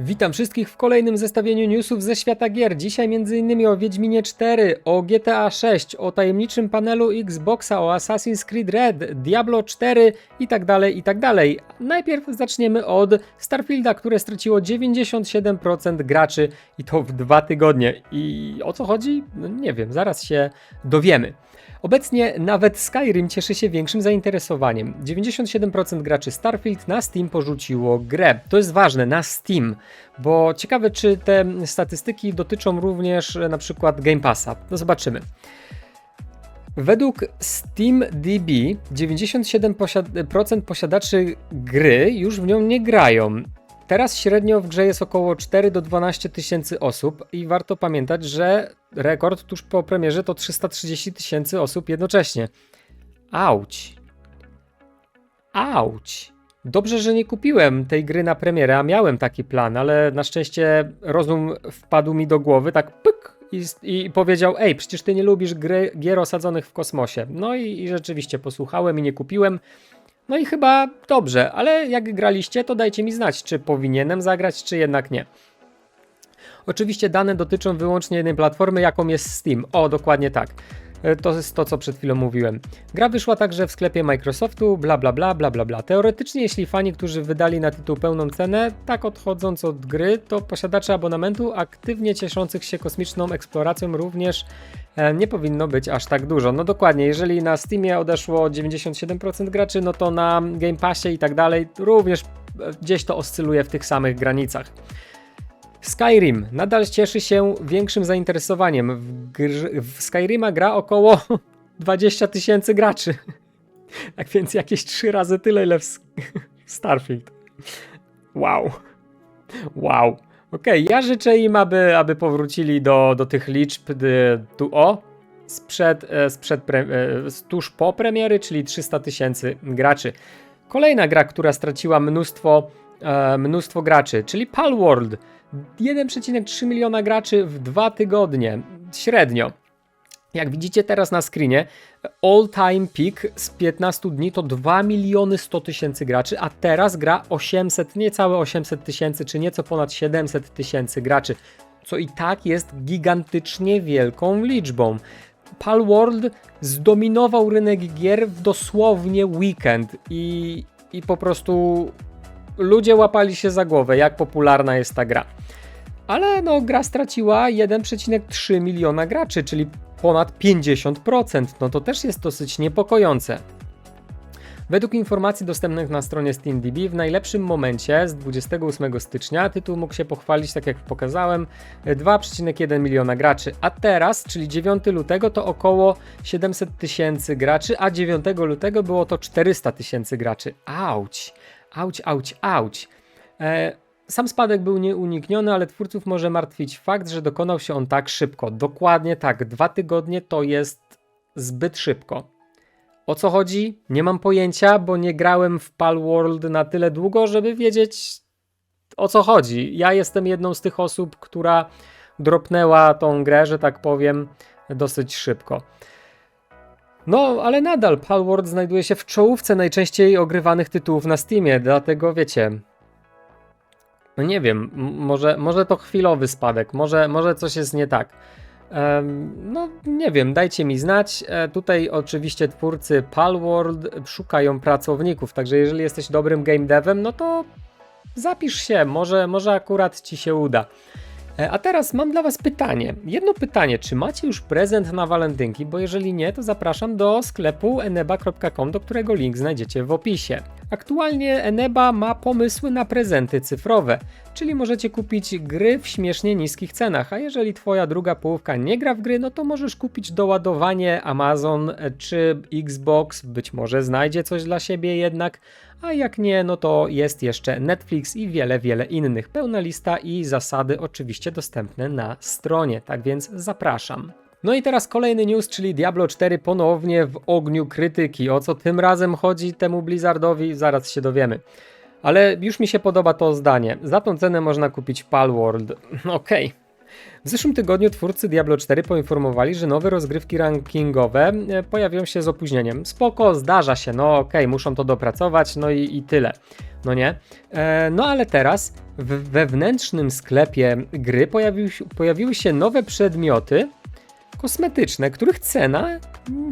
Witam wszystkich w kolejnym zestawieniu newsów ze świata gier. Dzisiaj m.in. o Wiedźminie 4, o GTA 6, o tajemniczym panelu Xboxa, o Assassin's Creed Red, Diablo 4 i tak dalej, i tak dalej. Najpierw zaczniemy od Starfielda, które straciło 97% graczy i to w dwa tygodnie. I o co chodzi? No nie wiem, zaraz się dowiemy. Obecnie nawet Skyrim cieszy się większym zainteresowaniem. 97% graczy Starfield na Steam porzuciło grę. To jest ważne, na Steam, bo ciekawe czy te statystyki dotyczą również e, na przykład Game Passa. No zobaczymy. Według SteamDB 97% posiadaczy gry już w nią nie grają. Teraz średnio w grze jest około 4 do 12 tysięcy osób i warto pamiętać, że rekord tuż po premierze to 330 tysięcy osób jednocześnie. Auć. Auć. Dobrze, że nie kupiłem tej gry na premierę, a miałem taki plan, ale na szczęście rozum wpadł mi do głowy, tak pyk i, i powiedział, ej, przecież ty nie lubisz gry, gier osadzonych w kosmosie. No i, i rzeczywiście posłuchałem i nie kupiłem. No i chyba dobrze, ale jak graliście, to dajcie mi znać, czy powinienem zagrać, czy jednak nie. Oczywiście dane dotyczą wyłącznie jednej platformy, jaką jest Steam. O, dokładnie tak. E, To jest to, co przed chwilą mówiłem. Gra wyszła także w sklepie Microsoftu, bla bla bla bla bla bla. Teoretycznie, jeśli fani, którzy wydali na tytuł pełną cenę, tak odchodząc od gry, to posiadacze abonamentu aktywnie cieszących się kosmiczną eksploracją również e, nie powinno być aż tak dużo. No dokładnie, jeżeli na Steamie odeszło 97% graczy, no to na Game Passie i tak dalej również e, gdzieś to oscyluje w tych samych granicach. Skyrim nadal cieszy się większym zainteresowaniem. W, grz- w Skyrima gra około 20 tysięcy graczy. Tak więc jakieś 3 razy tyle, ile w Starfield. Wow. Wow. Okej, ja życzę im, aby, aby powrócili do, do tych liczb tu o sprzed, e, sprzed pre, e, tuż po premiery, czyli 300 tysięcy graczy. Kolejna gra, która straciła mnóstwo, e, mnóstwo graczy, czyli Palworld. 1,3 miliona graczy w dwa tygodnie, średnio. Jak widzicie teraz na screenie, all time peak z 15 dni to 2 miliony 100 tysięcy graczy, a teraz gra 800, niecałe 800 tysięcy, czy nieco ponad 700 tysięcy graczy, co i tak jest gigantycznie wielką liczbą. Palworld zdominował rynek gier w dosłownie weekend i, i po prostu ludzie łapali się za głowę, jak popularna jest ta gra. Ale no, gra straciła 1,3 miliona graczy, czyli ponad 50%. No to też jest dosyć niepokojące. Według informacji dostępnych na stronie SteamDB w najlepszym momencie z 28 stycznia tytuł mógł się pochwalić, tak jak pokazałem, 2,1 miliona graczy, a teraz, czyli 9 lutego to około 700 tysięcy graczy, a 9 lutego było to 400 tysięcy graczy. Auć, auć, auć, auć. E, sam spadek był nieunikniony, ale twórców może martwić fakt, że dokonał się on tak szybko. Dokładnie tak, dwa tygodnie to jest zbyt szybko. O co chodzi? Nie mam pojęcia, bo nie grałem w Palworld na tyle długo, żeby wiedzieć o co chodzi. Ja jestem jedną z tych osób, która dropnęła tą grę, że tak powiem, dosyć szybko. No, ale nadal Palworld znajduje się w czołówce najczęściej ogrywanych tytułów na Steamie, dlatego wiecie. No nie wiem, może, może to chwilowy spadek, może, może coś jest nie tak. Em, no nie wiem, dajcie mi znać. E, tutaj oczywiście twórcy Palworld szukają pracowników, także jeżeli jesteś dobrym game devem, no to zapisz się, może, może akurat ci się uda. E, A teraz mam dla Was pytanie. Jedno pytanie, czy macie już prezent na walentynki? Bo jeżeli nie, to zapraszam do sklepu eneba.com, do którego link znajdziecie w opisie. Aktualnie Eneba ma pomysły na prezenty cyfrowe, czyli możecie kupić gry w śmiesznie niskich cenach, a jeżeli Twoja druga połówka nie gra w gry, no to możesz kupić doładowanie Amazon czy Xbox, być może znajdzie coś dla siebie jednak, a jak nie, no to jest jeszcze Netflix i wiele, wiele innych. Pełna lista i zasady oczywiście dostępne na stronie, tak więc zapraszam. No i teraz kolejny news, czyli Diablo 4 ponownie w ogniu krytyki. O co tym razem chodzi temu Blizzardowi, zaraz się dowiemy. Ale już mi się podoba to zdanie. Za tą cenę można kupić Palworld. Okej. W zeszłym tygodniu twórcy Diablo 4 poinformowali, że nowe rozgrywki rankingowe e, pojawią się z opóźnieniem. Spoko, zdarza się, no okej, muszą to dopracować, no i, i tyle. no nie? E, no ale teraz w wewnętrznym sklepie gry pojawił, pojawiły się nowe przedmioty kosmetyczne, których cena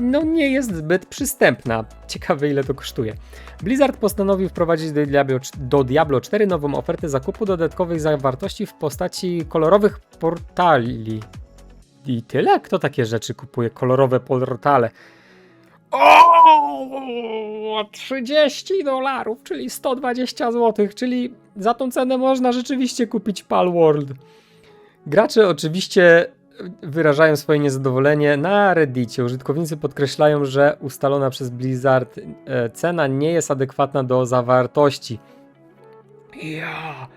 no, nie jest zbyt przystępna. Ciekawe ile to kosztuje. Blizzard postanowił wprowadzić do Diablo, do Diablo 4 nową ofertę zakupu dodatkowej zawartości w postaci kolorowych portali. I tyle? Kto takie rzeczy kupuje? Kolorowe portale. O, 30 dolarów, czyli 120 zł, czyli za tą cenę można rzeczywiście kupić Pal World. Gracze oczywiście wyrażają swoje niezadowolenie na Reddicie. Użytkownicy podkreślają, że ustalona przez Blizzard e, cena nie jest adekwatna do zawartości. Ja.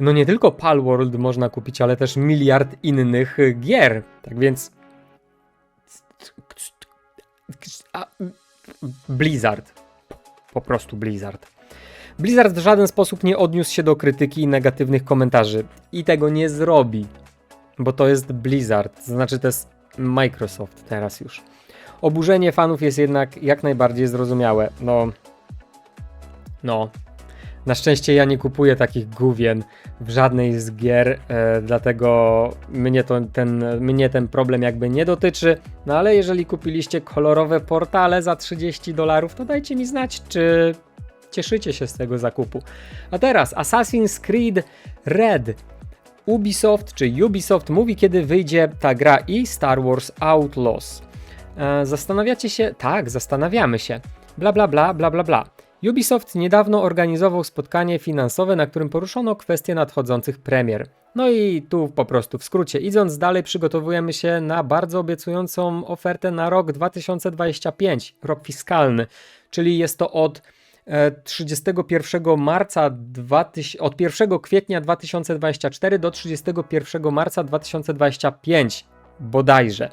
No nie tylko Pal World można kupić, ale też miliard innych gier. Tak więc. Blizzard. Po prostu Blizzard. Blizzard w żaden sposób nie odniósł się do krytyki i negatywnych komentarzy. I tego nie zrobi. Bo to jest Blizzard. To znaczy to jest Microsoft teraz już. Oburzenie fanów jest jednak jak najbardziej zrozumiałe. No. No. Na szczęście ja nie kupuję takich gówien w żadnej z gier, e, dlatego mnie, to, ten, mnie ten problem jakby nie dotyczy. No ale jeżeli kupiliście kolorowe portale za 30 dolarów, to dajcie mi znać, czy cieszycie się z tego zakupu. A teraz Assassin's Creed Red. Ubisoft czy Ubisoft mówi, kiedy wyjdzie ta gra i Star Wars Outlaws. E, zastanawiacie się? Tak, zastanawiamy się. Bla bla bla bla bla bla. Ubisoft niedawno organizował spotkanie finansowe, na którym poruszono kwestie nadchodzących premier. No i tu po prostu w skrócie, idąc dalej, przygotowujemy się na bardzo obiecującą ofertę na rok 2025, rok fiskalny, czyli jest to od 31 marca 2000, od 1 kwietnia 2024 do 31 marca 2025 bodajże.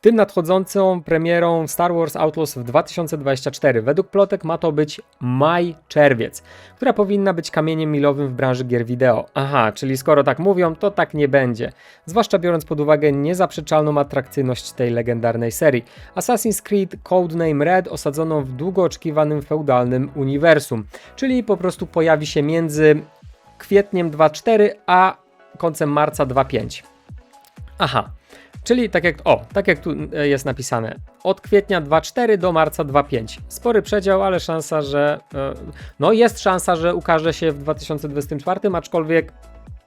Tym nadchodzącą premierą Star Wars Outlaws w 2024. Według plotek ma to być maj-czerwiec, która powinna być kamieniem milowym w branży gier wideo. Aha, czyli skoro tak mówią, to tak nie będzie. Zwłaszcza biorąc pod uwagę niezaprzeczalną atrakcyjność tej legendarnej serii. Assassin's Creed Codename Red osadzoną w długo oczekiwanym feudalnym uniwersum, czyli po prostu pojawi się między kwietniem 2.4 a końcem marca 2.5. Aha, Czyli tak jak, o, tak jak tu e, jest napisane, od kwietnia 2.4 do marca 2.5. Spory przedział, ale szansa, że. e, No, jest szansa, że ukaże się w 2024, aczkolwiek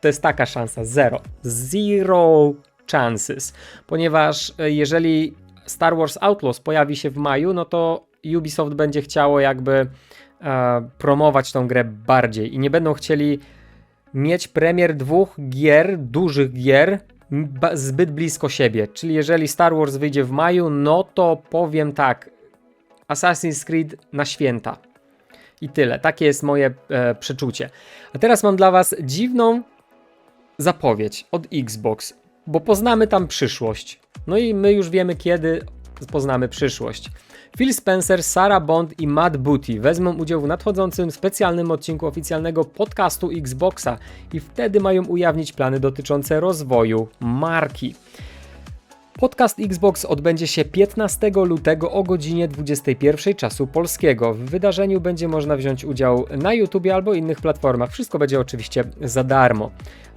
to jest taka szansa zero. Zero chances. Ponieważ e, jeżeli Star Wars Outlaws pojawi się w maju, no to Ubisoft będzie chciało jakby e, promować tą grę bardziej i nie będą chcieli mieć premier dwóch gier, dużych gier, zbyt blisko siebie. Czyli jeżeli Star Wars wyjdzie w maju, no to powiem tak: Assassin's Creed na święta. I tyle. Takie jest moje e, przeczucie. A teraz mam dla Was dziwną zapowiedź od Xbox, bo poznamy tam przyszłość. No i my już wiemy, kiedy poznamy przyszłość. Phil Spencer, Sarah Bond i Matt Booty wezmą udział w nadchodzącym specjalnym odcinku oficjalnego podcastu Xboxa i wtedy mają ujawnić plany dotyczące rozwoju marki. Podcast Xbox odbędzie się 15 lutego o godzinie 21 czasu polskiego. W wydarzeniu będzie można wziąć udział na YouTube albo innych platformach. Wszystko będzie oczywiście za darmo.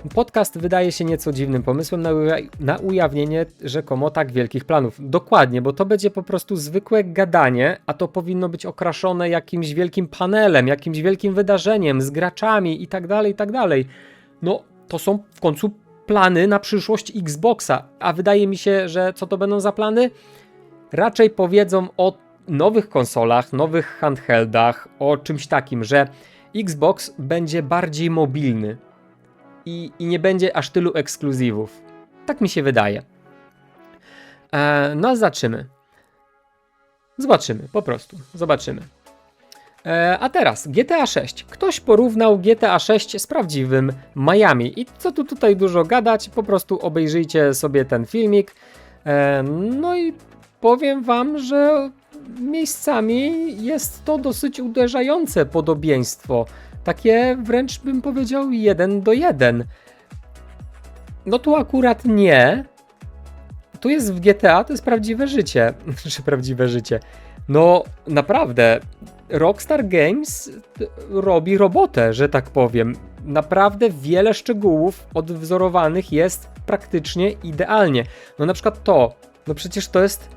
Podcast wydaje się nieco dziwnym pomysłem na, uja- na ujawnienie rzekomo tak wielkich planów. Dokładnie, bo to będzie po prostu zwykłe gadanie, a to powinno być okraszone jakimś wielkim panelem, jakimś wielkim wydarzeniem z graczami tak tak dalej. No, to są w końcu plany na przyszłość Xboxa, a wydaje mi się, że co to będą za plany? Raczej powiedzą o nowych konsolach, nowych handheldach, o czymś takim, że Xbox będzie bardziej mobilny i, i nie będzie aż tylu ekskluzywów. Tak mi się wydaje. E, no, zobaczymy. Zobaczymy, po prostu. Zobaczymy. E, a teraz GTA 6. Ktoś porównał GTA 6 z prawdziwym Miami. I co tu tutaj dużo gadać, po prostu obejrzyjcie sobie ten filmik. E, no i powiem wam, że miejscami jest to dosyć uderzające podobieństwo. Takie wręcz bym powiedział jeden do jeden. No tu akurat nie. Tu jest w GTA, to jest prawdziwe życie. Prawdziwe życie? No naprawdę, Rockstar Games robi robotę, że tak powiem. Naprawdę wiele szczegółów odwzorowanych jest praktycznie idealnie. No na przykład to, no przecież to jest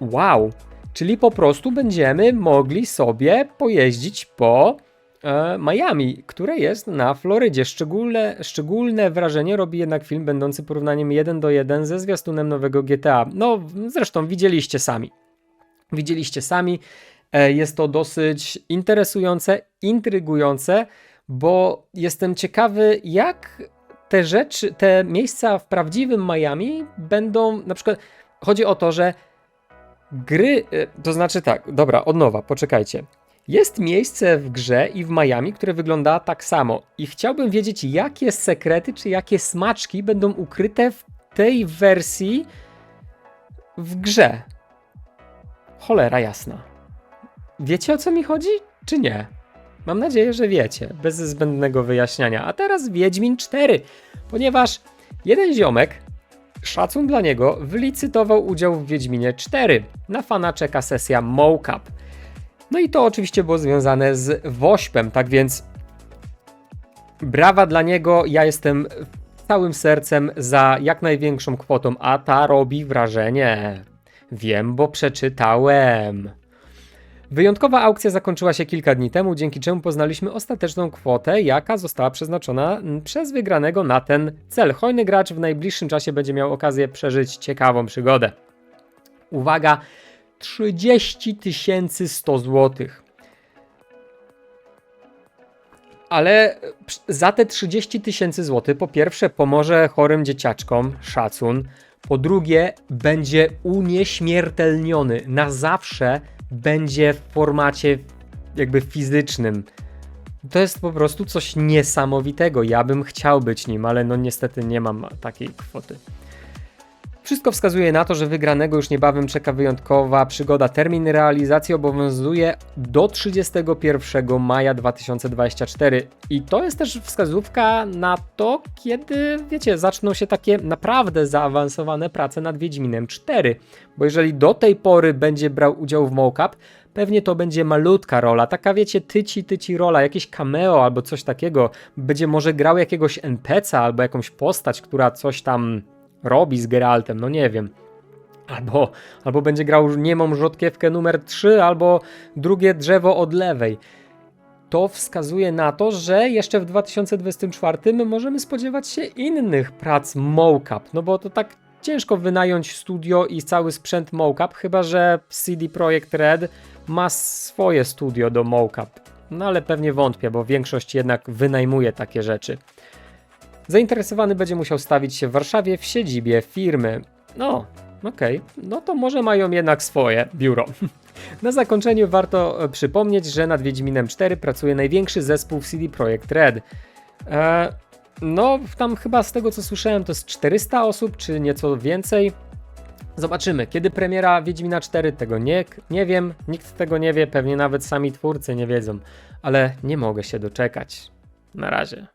wow. Czyli po prostu będziemy mogli sobie pojeździć po e, Miami, które jest na Florydzie. Szczególne, szczególne wrażenie robi jednak film będący porównaniem 1 do 1 ze zwiastunem nowego GTA. No, zresztą widzieliście sami. Widzieliście sami. E, Jest to dosyć interesujące, intrygujące, bo jestem ciekawy, jak te rzeczy, te miejsca w prawdziwym Miami będą. Na przykład chodzi o to, że gry, e, to znaczy tak, dobra, od nowa, poczekajcie. Jest miejsce w grze i w Miami, które wygląda tak samo. I chciałbym wiedzieć, jakie sekrety czy jakie smaczki będą ukryte w tej wersji w grze. Cholera jasna. Wiecie o co mi chodzi, czy nie? Mam nadzieję, że wiecie, bez zbędnego wyjaśniania. A teraz Wiedźmin 4, ponieważ jeden ziomek, szacun dla niego, wylicytował udział w Wiedźminie 4. Na fana czeka sesja mocap. No i to oczywiście było związane z Wośpem, tak więc brawa dla niego, ja jestem całym sercem za jak największą kwotą, a ta robi wrażenie. Wiem, bo przeczytałem. Wyjątkowa aukcja zakończyła się kilka dni temu, dzięki czemu poznaliśmy ostateczną kwotę, jaka została przeznaczona mm, przez wygranego na ten cel. Hojny gracz w najbliższym czasie będzie miał okazję przeżyć ciekawą przygodę. Uwaga, 30 100 złotych. Ale psz- za te 30 tysięcy złotych po pierwsze pomoże chorym dzieciaczkom, szacun. Po drugie będzie unieśmiertelniony. Na zawsze będzie w formacie jakby fizycznym. To jest po prostu coś niesamowitego. Ja bym chciał być nim, ale no niestety nie mam takiej kwoty. Wszystko wskazuje na to, że wygranego już niebawem czeka wyjątkowa przygoda. Termin realizacji obowiązuje do 31 maja 2024 i to jest też wskazówka na to, kiedy, wiecie, zaczną się takie naprawdę zaawansowane prace nad Wiedźminem 4. Bo jeżeli do tej pory będzie brał udział w mocap, pewnie to będzie malutka rola, taka wiecie, tyci, tyci rola, jakieś cameo albo coś takiego. Będzie może grał jakiegoś NPC'a albo jakąś postać, która coś tam robi z Geraltem, no nie wiem. Albo, albo będzie grał niemą rzodkiewkę numer 3, albo drugie drzewo od lewej. To wskazuje na to, że jeszcze w 2024 możemy spodziewać się innych prac mocap, no bo to tak ciężko wynająć studio i cały sprzęt mocap, chyba że CD Projekt Red ma swoje studio do mocap. No ale pewnie wątpię, bo większość jednak wynajmuje takie rzeczy. Zainteresowany będzie musiał stawić się w Warszawie w siedzibie firmy. No, okej, no to może mają jednak swoje biuro. Na zakończenie warto e, przypomnieć, że nad Wiedźminem 4 pracuje największy zespół w CD Projekt Red. E, no, tam chyba z tego co słyszałem to jest 400 osób, czy nieco więcej. Zobaczymy, kiedy premiera Wiedźmina 4, tego nie, nie wiem, nikt tego nie wie, pewnie nawet sami twórcy nie wiedzą, ale nie mogę się doczekać. Na razie.